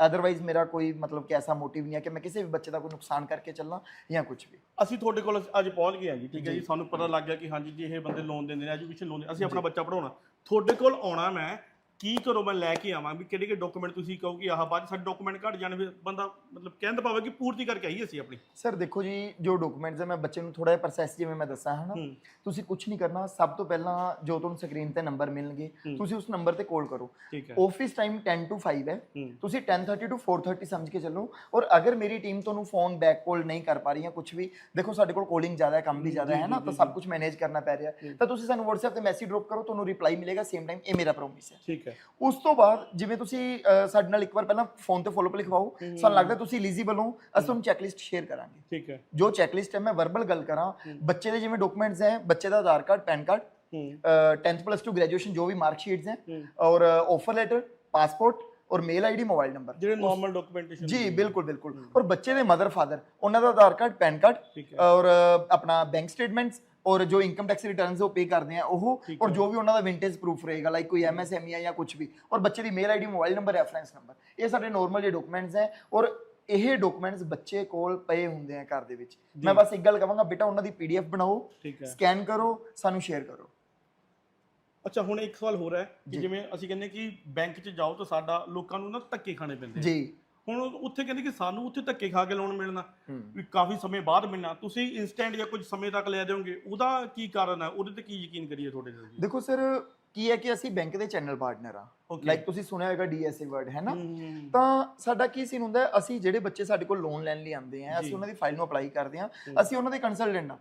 ਅਦਰਵਾਈਜ਼ ਮੇਰਾ ਕੋਈ ਮਤਲਬ ਕਿ ਐਸਾ ਮੋਟਿਵ ਨਹੀਂ ਹੈ ਕਿ ਮੈਂ ਕਿਸੇ ਵੀ ਬੱਚੇ ਦਾ ਕੋਈ ਨੁਕਸਾਨ ਕਰਕੇ ਚੱਲਾਂ ਜਾਂ ਕੁਝ ਵੀ। ਅਸੀਂ ਤੁਹਾਡੇ ਕੋਲ ਅੱਜ ਪਹੁੰਚ ਗਏ ਹਾਂ ਜੀ ਠੀਕ ਹੈ ਜੀ। ਜੀ। ਸਾਨੂੰ ਪਤਾ ਲੱਗ ਗਿਆ ਕਿ ਹਾਂਜੀ ਜੀ ਇਹ ਬੰਦੇ ਲੋਨ ਦਿੰਦੇ ਨੇ ਐਜੂਕੇਸ਼ਨ ਲੋਨ ਅਸੀਂ ਆਪਣਾ ਬੱਚਾ ਪੜਾਉਣਾ ਤੁਹਾਡੇ ਕੋਲ ਆਉਣਾ ਮੈਂ ਕੀ ਕਰੋ ਮੈਂ ਲੈ ਕੇ ਆਵਾਂ ਵੀ ਕਿਹੜੇ ਕਿਹੜੇ ਡਾਕੂਮੈਂਟ ਤੁਸੀਂ ਕਹੋ ਕਿ ਆਹ ਬਾਅਦ 'ਚ ਸਾਡੇ ਡਾਕੂਮੈਂਟ ਘਟ ਜਾਣ ਫਿਰ ਬੰਦਾ ਮਤਲਬ ਕਹਿਣ ਦਾ ਭਾਵ ਹੈ ਕਿ ਪੂਰਤੀ ਕਰਕੇ ਆਈਏ ਅਸੀਂ ਆਪਣੀ ਸਰ ਦੇਖੋ ਜੀ ਜੋ ਡਾਕੂਮੈਂਟਸ ਹੈ ਮੈਂ ਬੱਚੇ ਨੂੰ ਥੋੜਾ ਜਿਹਾ ਪ੍ਰੋਸੈਸ ਜਿਵੇਂ ਮੈਂ ਦੱਸਾਂ ਹੈ ਨਾ ਹੂੰ ਤੁਸੀਂ ਕੁਝ ਨਹੀਂ ਕਰਨਾ ਸਭ ਤੋਂ ਪਹਿਲਾਂ ਜੋ ਤੁਹਾਨੂੰ ਸਕਰੀਨ ਤੇ ਨੰਬਰ ਮਿਲਣਗੇ ਹੂੰ। ਤੁਸੀਂ ਉਸ ਨੰਬਰ ਤੇ ਕਾਲ ਕਰੋ ਠੀਕ ਹੈ ਆਫਿਸ ਟਾਈਮ 10 to 5 ਹੈ ਹੂੰ ਤੁਸੀਂ 10:30 to 4:30 ਸਮਝ ਕੇ ਚੱਲੋ ਔਰ ਅਗਰ ਮੇਰੀ ਟੀਮ ਤੁਹਾਨੂੰ ਫੋਨ ਬੈਕ ਕਾਲ ਨਹੀਂ ਕਰ ਪਾ ਰਹੀ ਹੈ ਕੁਝ ਵੀ ਦੇਖੋ ਸਾਡੇ ਕੋਲ ਕਾਲਿੰਗ ਜ਼ਿਆਦਾ ਹੈ ਕੰਮ ਵੀ ਜ਼ਿਆਦਾ ਜੀ, ਹੈ ਨਾ ਜੀ, ਤਾਂ ਜੀ, ਸਭ ਜੀ। ਕੁਝ ਮੈਨੇਜ ਕਰਨਾ ਪੈ ਰਿਹਾ ਹੂੰ। ਤਾਂ ਤੁਸੀਂ ਸਾਨੂੰ WhatsApp ਤੇ ਮੈਸੇਜ ਡ੍ਰੌਪ ਕਰੋ ਤੁਹਾਨੂੰ ਰਿਪਲਾਈ ਮਿਲੇਗਾ ਸੇਮ ਟਾਈਮ ਇਹ ਮੇਰਾ ਪ੍ਰੋਮਿਸ ਹੈ ਠੀਕ ਹੈ ਉਸ ਤੋਂ ਬਾਅਦ ਜਿਵੇਂ ਤੁਸੀਂ ਸਾਡੇ ਨਾਲ ਇੱਕ ਵਾਰ ਪਹਿਲਾਂ ਫੋਨ ਤੇ ਫੋਲੋ ਲਿਖਵਾਓ ਸਾਨੂੰ ਲੱਗਦਾ ਤੁਸੀਂ ਐਲੀਜੀਬਲ ਹੋ ਅਸੀਂ ਤੁਹਾਨੂੰ ਚੈੱਕਲਿਸਟ ਸ਼ੇਅਰ ਕਰਾਂਗੇ। ਠੀਕ ਹੈ। ਜੋ ਚੈੱਕਲਿਸਟ ਹੈ ਮੈਂ ਵਰਬਲ ਗੱਲ ਕਰਾਂ। ਬੱਚੇ ਦੇ ਜਿਵੇਂ ਡਾਕੂਮੈਂਟਸ ਹੈ ਬੱਚੇ ਦਾ Aadhaar card PAN card 10th plus 2 graduation ਜੋ ਵੀ ਮਾਰਕ ਸ਼ੀਟਸ ਹੈ ਔਰ ਆਫਰ ਲੈਟਰ ਪਾਸਪੋਰਟ ਔਰ ਮੇਲ ਆਈਡੀ ਮੋਬਾਈਲ ਨੰਬਰ ਜਿਹੜੇ ਨਾਰਮਲ ਡਾਕੂਮੈਂਟੇਸ਼ਨ ਜੀ ਬਿਲਕੁਲ ਬਿਲਕੁਲ। ਔਰ ਬੱਚੇ ਦੇ ਮਦਰ ਫਾਦਰ ਉਹਨਾਂ ਦਾ ਆਧਾਰ ਕਾਰਡ ਪੈਨ ਕਾਰਡ ਔਰ ਆਪਣਾ ਬੈਂਕ ਸਟੇਟਮੈਂਟਸ ਔਰ ਜੋ ਇਨਕਮ ਟੈਕਸ ਰਿਟਰਨਸ ਉਹ ਪੇ ਕਰਦੇ ਆ ਉਹ ਔਰ ਜੋ ਵੀ ਉਹਨਾਂ ਦਾ ਵਿੰਟੇਜ ਪ੍ਰੂਫ ਰਹੇਗਾ ਲਾਈਕ ਕੋਈ ਐਮਐਸਐਮਈ ਜਾਂ ਕੁਝ ਵੀ। ਔਰ ਬੱਚੇ ਦੀ mail ID mobile number reference number ਇਹ ਸਾਡੇ ਨਾਰਮਲ ਜੇ ਡਾਕੂਮੈਂਟਸ ਹੈ ਔਰ ਇਹ ਡਾਕੂਮੈਂਟਸ ਬੱਚੇ ਕੋਲ ਪਏ ਹੁੰਦੇ ਆ ਘਰ ਦੇ ਵਿੱਚ। ਮੈਂ ਬਸ ਇੱਕ ਗੱਲ ਕਹਾਂਗਾ ਬੇਟਾ ਉਹਨਾਂ ਦੀ ਪੀਡੀਐਫ ਬਣਾਓ ਸਕੈਨ ਕਰੋ ਸਾਨੂੰ ਸ਼ੇਅਰ ਕਰੋ। ਅੱਛਾ ਹੁਣ ਇੱਕ ਸਵਾਲ ਹੋਰ ਹੈ ਕਿ। ਜਿਵੇਂ ਅਸੀਂ ਕਹਿੰਦੇ ਕਿ ਬੈਂਕ 'ਚ ਜਾਓ ਤਾਂ ਸਾਡਾ ਲੋਕਾਂ ਨੂੰ ਨਾ ਧੱਕੇ ਖਾਣੇ ਪੈਂਦੇ ਆ। ਜੀ ਹੁਣ ਉੱਥੇ ਕਹਿੰਦੇ ਕਿ ਸਾਨੂੰ ਉੱਥੇ ਧੱਕੇ ਖਾ ਕੇ ਲੋਨ ਮਿਲਣਾ। ਵੀ ਕਾਫੀ ਸਮੇਂ ਬਾਅਦ ਮਿਲਣਾ ਤੁਸੀਂ ਇਨਸਟੈਂਟ ਜਾਂ ਕੁਝ ਸਮੇਂ ਤੱਕ ਲੈ ਦਿਓਗੇ ਉਹਦਾ ਕੀ ਕਾਰਨ ਹੈ ਉਹਦੇ ਤੇ ਕੀ ਯਕੀਨ ਕਰੀਏ ਤੁਹਾਡੇ ਤੇ ਦੇਖੋ ਸਰ ਕੀ ਹੈ ਕਿ ਅਸੀਂ ਬੈਂਕ ਦੇ ਚੈਨਲ ਪਾਰਟਨਰ ਆ Okay. ਲਾਈਕ ਤੁਸੀਂ ਸੁਣਿਆ ਹੋਵੇਗਾ ਡੀਐਸਏ ਵਰਡ ਹੈ ਨਾ। ਤਾਂ ਸਾਡਾ ਕੀ ਸੀਨ ਹੁੰਦਾ ਹੈ ਅਸੀਂ ਜਿਹੜੇ ਬੱਚੇ ਸਾਡੇ ਕੋਲ ਲੋਨ ਲੈਣ ਲਈ ਆਉਂਦੇ ਆ ਜੀ। ਅਸੀਂ ਉਹਨਾਂ ਦੀ ਫਾਈਲ ਨੂੰ ਅਪਲਾਈ ਕਰਦੇ ਆ। ਅਸੀਂ ਉਹਨਾਂ ਦੇ ਕੰਸਲਟੈਂਟ ਆ।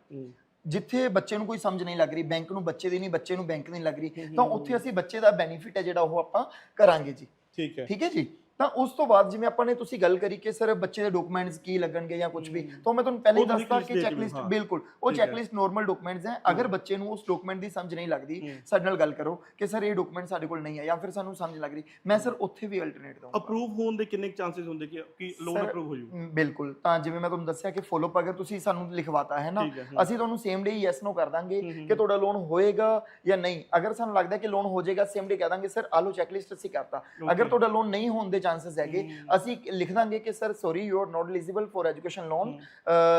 ਜਿੱਥੇ ਬੱਚੇ ਨੂੰ ਕੋਈ ਸਮਝ ਨਹੀਂ ਲੱਗ ਰਹੀ ਬੈਂਕ ਨੂੰ ਬੱਚੇ ਦੀ ਨਹੀਂ ਬੱਚੇ ਨੂੰ ਬੈਂਕ ਨਹੀਂ ਲੱਗ ਰਹੀ। ਤਾਂ ਉੱਥੇ ਅਸੀਂ ਬੱਚੇ ਦਾ ਬੈਨੀਫਿਟ ਹੈ ਜਿਹੜਾ ਉਹ ਆਪਾਂ ਕਰਾਂਗੇ ਜੀ। ਠੀਕ ਹੈ। ਠੀਕ ਹੈ ਜੀ? ਤਾਂ ਉਸ ਤੋਂ ਬਾਅਦ ਜਿਵੇਂ ਆਪਾਂ ਨੇ ਤੁਸੀਂ ਗੱਲ ਕਰੀ ਕਿ ਸਰ ਬੱਚੇ ਦੇ ਡਾਕੂਮੈਂਟਸ ਕੀ ਲੱਗਣਗੇ ਜਾਂ ਕੁਝ ਵੀ। ਤਾਂ ਮੈਂ ਤੁਹਾਨੂੰ ਪਹਿਲੇ ਹੀ ਦੱਸਤਾ ਕਿ ਚੈੱਕਲਿਸਟ। ਬਿਲਕੁਲ ਉਹ। ਚੈੱਕਲਿਸਟ ਨਾਰਮਲ ਡਾਕੂਮੈਂਟਸ ਹੈ ਅਗਰ ਬੱਚੇ ਨੂੰ ਉਸ ਡਾਕੂਮੈਂਟ ਦੀ ਸਮਝ ਨਹੀਂ ਲੱਗਦੀ। ਸਾਡੇ ਨਾਲ ਗੱਲ ਕਰੋ ਕਿ ਸਰ ਇਹ ਡਾਕੂਮੈਂਟ ਸਾਡੇ ਕੋਲ ਨਹੀਂ ਹੈ ਜਾਂ ਫਿਰ ਸਾਨੂੰ ਸਮਝ ਲੱਗ ਰਹੀ ਮੈਂ ਸਰ ਉੱਥੇ ਵੀ ਅਲਟਰਨੇਟ ਦਊਂਗਾ ਅਪਰੂਵ ਹੋਣ ਦੇ ਕਿੰਨੇ ਚਾਂਸਸ ਹੁੰਦੇ ਕਿ ਕਿ ਲੋਨ ਅਪਰੂਵ ਹੋ ਜੂ ਬਿਲਕੁਲ ਤਾਂ ਜਿਵੇਂ ਮੈਂ ਤੁਹਾਨੂੰ ਦੱਸਿਆ ਕਿ ਫੋਲੋ ਅਪ ਅਗਰ ਤੁਸੀਂ ਸਾਨੂੰ ਲਿਖਵਾਤਾ ਹੈ ਨਾ। ਅਸੀਂ ਤੁਹਾਨੂੰ ਸੇਮ ਡੇ ਯੈਸ ਨੋ ਕਰ ਦਾਂਗੇ ਕਿ ਤੁਹਾਡਾ ਲੋਨ ਹੋਏਗਾ ਜਾਂ ਨਹੀਂ ਅਗਰ ਸਾਨੂੰ ਲੱਗਦਾ ਕਿ ਲੋਨ ਹੋ ਜਾਏਗਾ ਸੇਮ ਡੇ ਕਹਿ ਦਾਂਗੇ ਸਰ ਆਲੋ ਚੈੱਕਲਿਸਟ ਅਸੀਂ ਕਰਤਾ ਅਗਰ. ਤੁਹਾਡਾ ਲੋਨ ਨਹੀਂ ਹੋਣ ਦੇ ਚਾਂਸਸ ਹੈਗੇ। ਅਸੀਂ ਲਿਖਦਾਂਗੇ ਕਿ sir sorry you are not eligible for education loan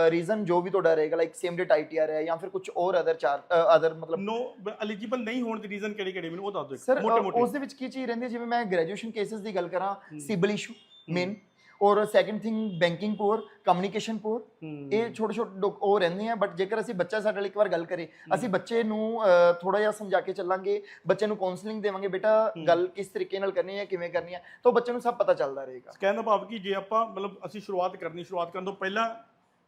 reason ਜੋ ਵੀ ਤੁਹਾਡਾ ਰਹੇਗਾ ਲਾਈਕ ਸੇਮ ਡੇਟ ਆਈਟੀਆਰ ਹੈ ਜਾਂ ਫਿਰ ਕੁਝ ਹੋਰ ਅਦਰ ਚਾਰ ਅਦਰ ਮਤਲਬ ਨੋ ਐਲੀਜੀਬਲ ਨਹੀਂ ਹੋਣ ਦੀ ਰੀਜ਼ਨ ਕਿਹੜੇ ਕਿਹੜੇ ਮੈਨੂੰ ਉਹ ਦੱਸ ਦਿਓ ਮੋਟੇ ਉਸ ਦੇ ਵਿੱਚ ਕੀ ਚੀਜ਼ ਰਹਿੰਦੀ ਜਿਵੇਂ ਮੈਂ ਗ੍ਰੈਜੂਏਸ਼ਨ ਕੇਸਸ ਦੀ ਗੱਲ ਕਰਾਂ ਸਿਬਲ ਇਸ਼ੂ ਮੇਨ ਔਰ second thing banking poor communication poor ਇਹ ਛੋਟੇ ਛੋਟੇ ਉਹ ਰਹਿੰਦੇ ਆ ਬਟ ਜੇਕਰ ਅਸੀਂ ਬੱਚਾ ਸਾਡੇ ਨਾਲ ਇੱਕ ਵਾਰ ਗੱਲ ਕਰੇ ਅਸੀਂ ਬੱਚੇ ਨੂੰ ਥੋੜਾ ਜਿਹਾ ਸਮਝਾ ਕੇ ਚੱਲਾਂਗੇ ਬੱਚੇ ਨੂੰ ਕਾਉਂਸਲਿੰਗ ਦੇਵਾਂਗੇ ਬੇਟਾ। ਗੱਲ ਕਿਸ ਤਰੀਕੇ ਨਾਲ ਕਰਨੀ ਹੈ ਕਿਵੇਂ ਕਰਨੀ ਹੈ ਤਾਂ ਬੱਚੇ ਨੂੰ ਸਭ ਪਤਾ ਚੱਲਦਾ ਰਹੇਗਾ। ਕਹਿਣ ਦਾ ਭਾਵ ਕਿ ਜੇ ਆਪਾਂ ਮਤਲਬ ਅਸੀਂ ਸ਼ੁਰੂਆਤ ਕਰਨੀ ਸ਼ੁਰੂਆਤ ਕਰਨ ਤੋਂ ਪਹਿਲਾਂ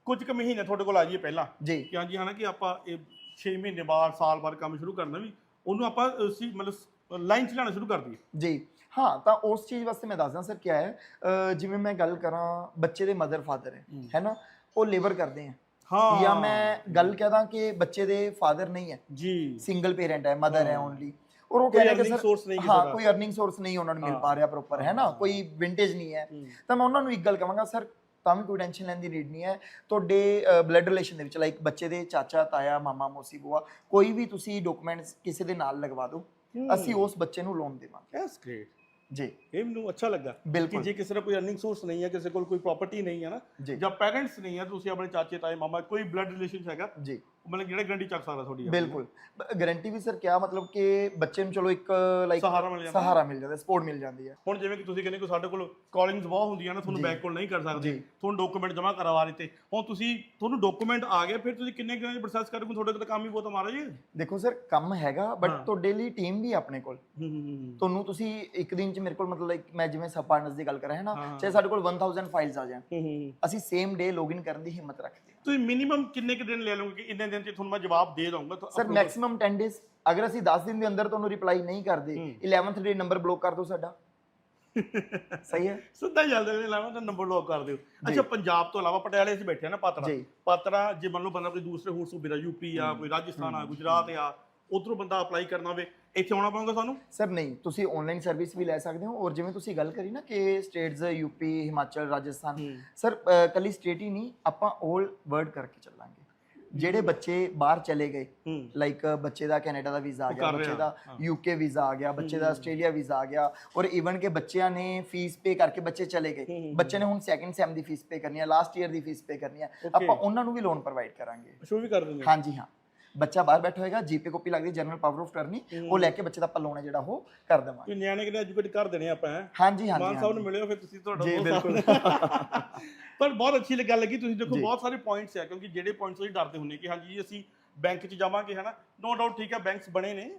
ਕੁਝ ਕੁ ਮਹੀਨੇ ਤੁਹਾਡੇ ਕੋਲ ਆ ਜਾਈਏ ਪਹਿਲਾਂ। ਜੀ। ਕਿ ਹਾਂਜੀ ਹਨਾ ਕਿ ਆਪਾਂ ਇਹ 6 ਮਹੀਨੇ ਬਾਅਦ ਸਾਲ ਬਾਅਦ ਕੰਮ ਸ਼ੁਰੂ ਕਰਨਾ ਵੀ ਉਹਨੂੰ ਆਪਾਂ ਅਸੀਂ ਮਤਲਬ ਲਾਈਨ ਚ ਲਿਆਉਣਾ ਸ਼ੁਰੂ ਕਰ ਦਈਏ। ਜੀ। ਹਾਂ ਤਾਂ ਉਸ ਚੀਜ਼ ਵਾਸਤੇ ਮੈਂ ਦੱਸਦਾ ਸਰ ਕੀ ਹੈ ਜਿਵੇਂ ਮੈਂ ਗੱਲ ਕਰਾਂ ਬੱਚੇ ਦੇ ਮਦਰ ਫਾਦਰ ਹੈ ਹੂੰ। ਹੈ ਨਾ ਉਹ ਲੇਬਰ ਕਰਦੇ ਆ ਹਾਂ ਜਾਂ ਮੈਂ ਗੱਲ ਕਹਦਾ ਕਿ ਬੱਚੇ ਦੇ ਫਾਦਰ ਨਹੀਂ ਹੈ ਜੀ ਸਿੰਗਲ ਪੇਰੈਂਟ ਹੈ ਮਦਰ ਹੈ। ਓਨਲੀ ਔਰ ਉਹ ਕੋਈ ਕਹਿ ਰਿਹਾ ਕਿ ਸਰ ਹਾਂ। ਕੋਈ ਅਰਨਿੰਗ ਸੋਰਸ ਨਹੀਂ ਉਹਨਾਂ ਨੂੰ ਮਿਲ। ਪਾ ਰਿਹਾ ਪ੍ਰੋਪਰ ਹੈ ਨਾ। ਕੋਈ ਵਿੰਟੇਜ ਨਹੀਂ ਹੈ। ਤਾਂ ਮੈਂ ਉਹਨਾਂ ਨੂੰ ਇੱਕ ਗੱਲ ਕਹਾਂਗਾ ਸਰ ਤਾਂ ਵੀ ਕੋਈ ਟੈਨਸ਼ਨ ਲੈਣ ਦੀ ਨੀਡ ਨਹੀਂ ਹੈ ਤੁਹਾਡੇ ਬਲੱਡ ਰਿਲੇਸ਼ਨ ਦੇ ਵਿੱਚ ਲਾਈਕ ਬੱਚੇ ਦੇ ਚਾਚਾ ਤਾਇਆ ਮਾਮਾ ਮੋਸੀ ਬੁਆ ਕੋਈ ਵੀ ਤੁਸੀਂ ਡਾਕੂਮੈਂਟਸ ਕਿਸੇ ਦੇ ਨਾਲ ਲਗਵਾ ਦਿਓ ਅਸੀਂ ਉਸ ਬੱਚੇ ਨੂੰ ਲੋਨ ਦੇਵਾਂਗੇ ਦੈਟਸ ਗ੍ਰੇਟ ਜੀ ਇਹ ਮੈਨੂੰ ਅੱਛਾ ਲੱਗਾ ਕਿ ਜੇ ਕਿਸੇ ਦਾ ਕੋਈ ਅਰਨਿੰਗ ਸੋਰਸ ਨਹੀਂ ਹੈ ਕਿਸੇ ਕੋਲ ਕੋਈ ਪ੍ਰਾਪਰਟੀ ਨਹੀਂ ਹੈ ਨਾ ਜੀ ਜਾਂ ਪੈਰੈਂਟਸ ਨਹੀਂ ਹੈ ਤੁਸੀਂ ਆਪਣੇ ਚਾਚੇ ਤਾਏ ਮਾਮਾ ਕੋਈ ਬਲੱਡ ਰਿਲੇਸ਼ਨ ਹੈਗਾ ਜੀ ਮਤਲਬ ਜਿਹੜਾ ਗਰੰਟੀ ਚੱਕ ਸਕਦਾ ਤੁਹਾਡੀ ਆਪਣੀ। ਬਿਲਕੁਲ। ਗਾਰੰਟੀ ਵੀ ਸਰ ਕਿਆ ਮਤਲਬ ਕਿ ਬੱਚੇ ਨੂੰ ਚਲੋ ਇੱਕ ਲਾਈਕ ਸਹਾਰਾ ਮਿਲ ਜਾਂਦਾ। ਸਹਾਰਾ ਮਿਲ ਜਾਂਦਾ ਸਪੋਰਟ ਮਿਲ ਜਾਂਦੀ ਹੈ। ਹੁਣ ਜਿਵੇਂ ਕਿ ਤੁਸੀਂ ਕਹਿੰਦੇ ਕਿ ਸਾਡੇ ਕੋਲ ਕਾਲਿੰਗਸ ਬਹੁਤ ਹੁੰਦੀਆਂ ਨਾ ਤੁਹਾਨੂੰ ਜੀ। ਬੈਂਕ ਕੋਲ ਨਹੀਂ ਕਰ ਸਕਦੇ। ਜੀ। ਤੁਹਾਨੂੰ ਡਾਕੂਮੈਂਟ ਜਮ੍ਹਾਂ ਕਰਵਾ ਦਿੱਤੇ। ਹੁਣ ਤੁਸੀਂ ਤੁਹਾਨੂੰ ਡਾਕੂਮੈਂਟ ਆ ਗਏ ਫਿਰ ਤੁਸੀਂ ਕਿੰਨੇ ਕਿੰਨੇ ਪ੍ਰੋਸੈਸ ਕਰੋਗੇ? ਤੁਹਾਡੇ ਕੋਲ ਤਾਂ ਕੰਮ ਹੀ ਬਹੁਤ ਆ ਮਹਾਰਾਜ। ਦੇਖੋ ਸਰ ਕੰਮ ਹੈਗਾ ਬਟ। ਤੁਹਾਡੇ ਲਈ ਟੀਮ ਵੀ ਹੈ ਆਪਣੇ ਕੋਲ ਤੁਹਾਨੂੰ ਤੁਸੀਂ ਇੱਕ ਦਿਨ ਚ ਮੇਰੇ ਕੋਲ ਮਤਲਬ like ਮੈਂ ਜਿਵੇਂ ਸਬ ਪਾਰਟਨਰਸ ਦੀ ਗੱਲ ਕਰ ਰਿਹਾ ਨਾ? ਹਾਂ। ਚਾਹੇ ਸਾਡੇ ਕੋਲ 1000 ਫਾਈਲਸ ਆ ਜਾਣ। ਅਸੀਂ ਸੇਮ ਡੇ ਲੌਗਇਨ ਕਰਨ ਦੀ ਹਿੰਮਤ ਰੱਖਦੇ ਤੁਸੀਂ ਮਿਨੀਮਮ ਕਿੰਨੇ ਕੁ ਦਿਨ ਲੈ ਲਓਗੇ ਕਿ ਇੰਨੇ ਦਿਨ ਚ ਤੁਹਾਨੂੰ ਮੈਂ ਜਵਾਬ ਦੇ ਦਊਂਗਾ ਤਾਂ ਸਰ approval- ਮੈਕਸਿਮਮ 10 ਡੇਜ਼ ਅਗਰ ਅਸੀਂ 10 ਦਿਨ ਦੇ ਅੰਦਰ ਤੁਹਾਨੂੰ ਰਿਪਲਾਈ ਨਹੀਂ ਕਰਦੇ ਹੂੰ। 11th ਡੇ ਨੰਬਰ ਬਲੌਕ ਕਰ ਦਿਓ ਸਾਡਾ। <laughs> ਸਹੀ ਹੈ? ਸਿੱਧਾ ਹੀ ਚੱਲਦੇ ਨੇ ਲਾਵਾ ਤਾਂ ਨੰਬਰ ਲੌਕ ਕਰ ਦਿਓ। ਅੱਛਾ ਪੰਜਾਬ ਤੋਂ ਇਲਾਵਾ ਪਟਿਆਲੇ ਅਸੀਂ ਬੈਠੇ ਆ ਨਾ ਪਾਤਰਾ। ਜੀ। ਪਾਤਰਾ ਜੇ ਮੰਨ ਲਓ ਬੰਦਾ ਕੋਈ ਦੂਸਰੇ ਹੋਰ ਸੂਬੇ ਦਾ ਯੂਪੀ ਆ ਕੋਈ ਰਾਜਸਥਾਨ ਆ ਗੁਜਰਾਤ ਆ ਉਧਰੋਂ ਬੰਦਾ ਅਪਲਾਈ ਕਰਨਾ ਹੋਵੇ ਇੱਥੇ ਆਉਣਾ ਪਊਗਾ ਸਾਨੂੰ ਸਰ ਨਹੀਂ ਤੁਸੀਂ ਆਨਲਾਈਨ ਸਰਵਿਸ ਵੀ ਲੈ ਸਕਦੇ ਹੋ ਔਰ ਜਿਵੇਂ ਤੁਸੀਂ ਗੱਲ ਕਰੀ ਨਾ ਕਿ states UP Himachal Rajasthan sir ਅ, ਕੱਲੀ ਸਟੇਟ ਹੀ ਨਹੀਂ ਆਪਾਂ 올 ਵਰਲਡ ਕਰਕੇ ਚੱਲਾਂਗੇ। ਜਿਹੜੇ ਬੱਚੇ ਬਾਹਰ ਚਲੇ ਗਏ ਹੂੰ। ਲਾਈਕ ਬੱਚੇ ਦਾ ਕੈਨੇਡਾ ਦਾ ਵੀਜ਼ਾ ਆ ਗਿਆ ਕਰ ਬੱਚੇ ਰਿਹਾ, ਦਾ ਹਾਂ। ਯੂਕੇ ਵੀਜ਼ਾ ਆ ਗਿਆ ਬੱਚੇ ਦਾ ਆਸਟ੍ਰੇਲੀਆ ਵੀਜ਼ਾ ਆ ਗਿਆ ਔਰ ਇਵਨ ਕਿ ਬੱਚਿਆਂ ਨੇ ਫੀਸ ਪੇ ਕਰਕੇ ਬੱਚੇ ਚਲੇ ਹੂੰ, ਗਏ ਹੂੰ, ਬੱਚੇ ਨੇ ਹੁਣ ਸੈਕੰਡ ਸੈਮ ਦੀ ਫੀਸ ਪੇ ਕਰਨੀ ਹੈ ਲਾਸਟ ਈਅਰ ਦੀ ਫੀਸ ਪੇ ਕਰਨੀ ਹੈ Okay. ਆਪਾਂ ਉਹਨਾਂ ਨੂੰ ਵੀ ਲੋਨ ਪ੍ਰੋਵਾਈਡ ਕਰਾਂਗੇ। ਸ਼ੋ ਵੀ ਕਰ ਦਿੰਦੇ ਹਾਂਜੀ ਹਾਂ। ਬੱਚਾ ਬਾਹਰ ਬੈਠਾ ਹੋਏਗਾ ਜੀਪੇ ਕਾਪੀ ਲੱਗਦੀ ਜਨਰਲ ਪਾਵਰ ਆਫ ਟਰਨੀ ਉਹ ਲੈ ਕੇ ਬੱਚੇ ਦਾ ਆਪਾਂ ਲੋਨ ਹੈ ਜਿਹੜਾ ਉਹ ਕਰ ਦੇਵਾਂਗੇ ਕਿ ਨਿਆਣੇ ਕਿਨੇ ਐਜੂਕੇਟ ਕਰ ਦੇਣੇ ਆਪਾਂ ਹੈਂ? ਹਾਂਜੀ ਹਾਂਜੀ ਮਾਨ ਸਾਹਿਬ ਨੂੰ। ਮਿਲਿਓ ਫਿਰ ਤੁਸੀਂ ਤੁਹਾਡਾ ਜੀ ਬਹੁਤ ਬਿਲਕੁਲ <laughs> ਪਰ ਬਹੁਤ ਅੱਛੀ ਗੱਲ ਲੱਗੀ ਤੁਸੀਂ ਦੇਖੋ। ਬਹੁਤ ਸਾਰੇ ਪੁਆਇੰਟਸ ਆ ਕਿਉਂਕਿ ਜਿਹੜੇ ਪੁਆਇੰਟਸ ਤੁਸੀਂ ਡਰਦੇ ਹੁੰਦੇ ਕਿ ਹਾਂਜੀ ਅਸੀਂ ਬੈਂਕ 'ਚ ਜਾਵਾਂਗੇ ਹਨਾ ਨੋ ਡਾਊਟ ਠੀਕ ਹੈ ਬੈਂਕਸ ਬਣੇ ਨੇ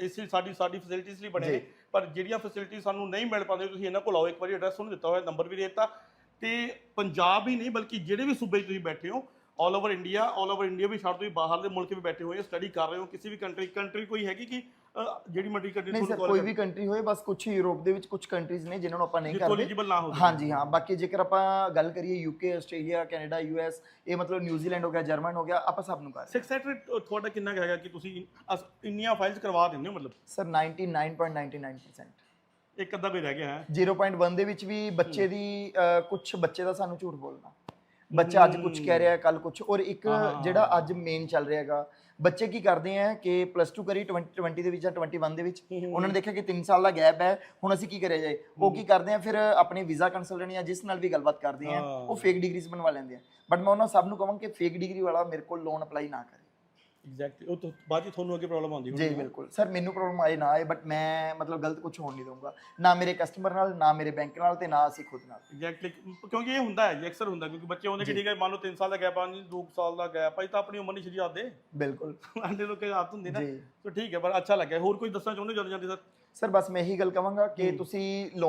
ਇਸੇ ਸਾਡੀ ਸਾਡੀ ਫੈਸਿਲਿਟੀਜ਼ ਲਈ ਬਣੇ। ਨੇ ਪਰ ਜਿਹੜੀਆਂ ਫੈਸਿਲਿਟੀਜ਼ ਸਾਨੂੰ ਨਹੀਂ ਮਿਲ ਪਾਉਂਦੀਆਂ ਤੁਸੀਂ ਇਹਨਾਂ ਕੋਲ ਆਓ ਇੱਕ ਵਾਰੀ ਐਡਰੈਸ ਉਹਨੂੰ ਦਿੱਤਾ ਹੋਇਆ ਨੰਬਰ ਵੀ ਦੇ ਦਿੱਤਾ ਤੇ ਪੰਜਾਬ ਹੀ ਨਹੀਂ ਬਲਕਿ ਜਿਹੜੇ ਵੀ ਸੂਬੇ 'ਚ ਤੁਸੀਂ ਬੈਠੇ ਹੋ all over India all over India ਵੀ ਛੱਡ ਤੁਸੀਂ ਬਾਹਰ ਦੇ ਮੁਲਕ ਵੀ ਬੈਠੇ ਹੋਏ ਸਟੱਡੀ ਕਰ ਰਹੇ ਹੋ ਕਿਸੇ ਵੀ ਕੰਟਰੀ ਕੰਟਰੀ ਕੋਈ ਹੈਗੀ ਕਿ ਜਿਹੜੀ ਮਰਜ਼ੀ ਕੰਟਰੀ ਨਹੀਂ ਸਰ ਕੋਈ ਵੀ ਕੰਟਰੀ ਹੋਏ ਬਸ ਕੁਝ ਯੂਰਪ ਦੇ ਵਿੱਚ ਕੁਝ ਕੰਟਰੀਜ਼ ਨੇ ਜਿਨ੍ਹਾਂ ਨੂੰ ਆਪਾਂ ਨਹੀਂ ਕਰਦੇ। ਹਾਂਜੀ ਹਾਂ ਬਾਕੀ ਜੇਕਰ ਆਪਾਂ ਗੱਲ ਕਰੀਏ ਯੂਕੇ ਆਸਟ੍ਰੇਲੀਆ ਕੈਨੇਡਾ ਯੂਐਸ ਇਹ ਮਤਲਬ ਨਿਊਜ਼ੀਲੈਂਡ ਹੋ ਗਿਆ ਜਰਮਨ ਹੋ ਗਿਆ ਆਪਾਂ ਸਭ ਨੂੰ ਕਰ ਸਿਕਸ ਸੈਟਰ ਤੁਹਾਡਾ ਕਿੰਨਾ ਹੈਗਾ ਕਿ ਤੁਸੀਂ ਇੰਨੀਆਂ ਫਾਈਲਸ ਕਰਵਾ ਦਿੰਦੇ ਹੋ ਮਤਲਬ? ਸਰ 99.99% ਇੱਕ ਅੱਧਾ ਵੀ ਰਹਿ ਗਿਆ ਹੈ। 0.1 ਦੇ ਵਿੱਚ ਵੀ ਬੱਚੇ ਦੀ ਕੁਝ ਬੱਚੇ ਦਾ ਸਾਨੂੰ ਝੂਠ ਬੋਲਣਾ। ਬੱਚਾ ਅੱਜ ਕੁਝ ਕਹਿ ਰਿਹਾ ਕੱਲ ਕੁਝ ਔਰ ਇੱਕ। ਜਿਹੜਾ ਅੱਜ ਮੇਨ ਚੱਲ ਰਿਹਾ ਹੈਗਾ ਬੱਚੇ ਕੀ ਕਰਦੇ ਆ ਕਿ ਪਲੱਸ 2 ਕਰੀ 20 20 ਦੇ ਵਿੱਚ ਜਾਂ 21 ਦੇ ਵਿੱਚ ਉਹਨਾਂ ਨੇ ਦੇਖਿਆ ਕਿ 3 ਸਾਲ ਦਾ ਗੈਪ ਹੈ ਹੁਣ ਅਸੀਂ ਕੀ ਕਰਿਆ ਜਾਏ? ਉਹ ਕੀ ਕਰਦੇ ਆ ਫਿਰ ਆਪਣੇ ਵੀਜ਼ਾ ਕੰਸਲਟੈਂਟ ਜਾਂ ਜਿਸ ਨਾਲ ਵੀ ਗੱਲਬਾਤ ਕਰਦੇ ਆ। ਉਹ ਫੇਕ ਡਿਗਰੀਜ਼ ਬਣਵਾ ਲੈਂਦੇ ਆ ਬਟ ਮੈਂ ਉਹਨਾਂ ਸਭ ਨੂੰ ਕਹਾਂ ਕਿ ਫੇਕ ਡਿਗਰੀ ਵਾਲਾ ਮੇਰੇ ਕੋਲ ਲੋਨ ਅਪਲਾਈ ਨਾ ਕਰੇ। ਐਗਜ਼ੈਕਟਲੀ ਉਹ ਤੋਂ ਬਾਅਦ ਹੀ ਤੁਹਾਨੂੰ ਅੱਗੇ ਪ੍ਰੋਬਲਮ ਆਉਂਦੀ ਜੀ। ਬਿਲਕੁਲ। ਸਰ ਮੈਨੂੰ ਪ੍ਰੋਬਲਮ ਆਏ ਨਾ ਆਏ ਬਟ ਮੈਂ ਮਤਲਬ ਗਲਤ ਕੁਝ ਹੋਣ ਨਹੀਂ ਦਊਂਗਾ। ਨਾ ਮੇਰੇ ਕਸਟਮਰ ਨਾਲ ਨਾ ਮੇਰੇ ਬੈਂਕ ਨਾਲ ਤੇ ਨਾ ਅਸੀਂ ਖੁਦ ਨਾਲ। ਐਗਜ਼ੈਕਟਲੀ ਕਿਉਂਕਿ ਇਹ ਹੁੰਦਾ ਹੈ ਜੀ ਅਕਸਰ ਹੁੰਦਾ ਕਿਉਂਕਿ ਬੱਚੇ ਹੁੰਦੇ ਕਿ। ਠੀਕ ਹੈ ਮੰਨ ਲਓ 3 ਸਾਲ ਦਾ ਗੈਪ ਆ ਜੀ 2 ਸਾਲ ਦਾ ਗੈਪ ਆ ਤਾਂ ਆਪਣੀ ਉਮਰ ਨਹੀਂ ਸ਼ਰੀ ਆਦੇ ਬਿਲਕੁਲ। ਆਂਦੇ ਲੋਕ ਆਦਤ ਹੁੰਦੀ ਨਾ। ਤਾਂ ਠੀਕ ਹੈ ਪਰ ਅੱਛਾ ਲੱਗਿਆ। ਹੋਰ ਕੋਈ ਦੱਸਣਾ ਚਾਹੁੰਦੇ ਜਦੋਂ ਜਾਂਦੇ ਸਰ ਸਰ ਬਸ ਮੈਂ ਇਹੀ ਗੱਲ ਕਹਾਂਗਾ ਕਿ। ਤੁਸੀਂ ਲੋਨ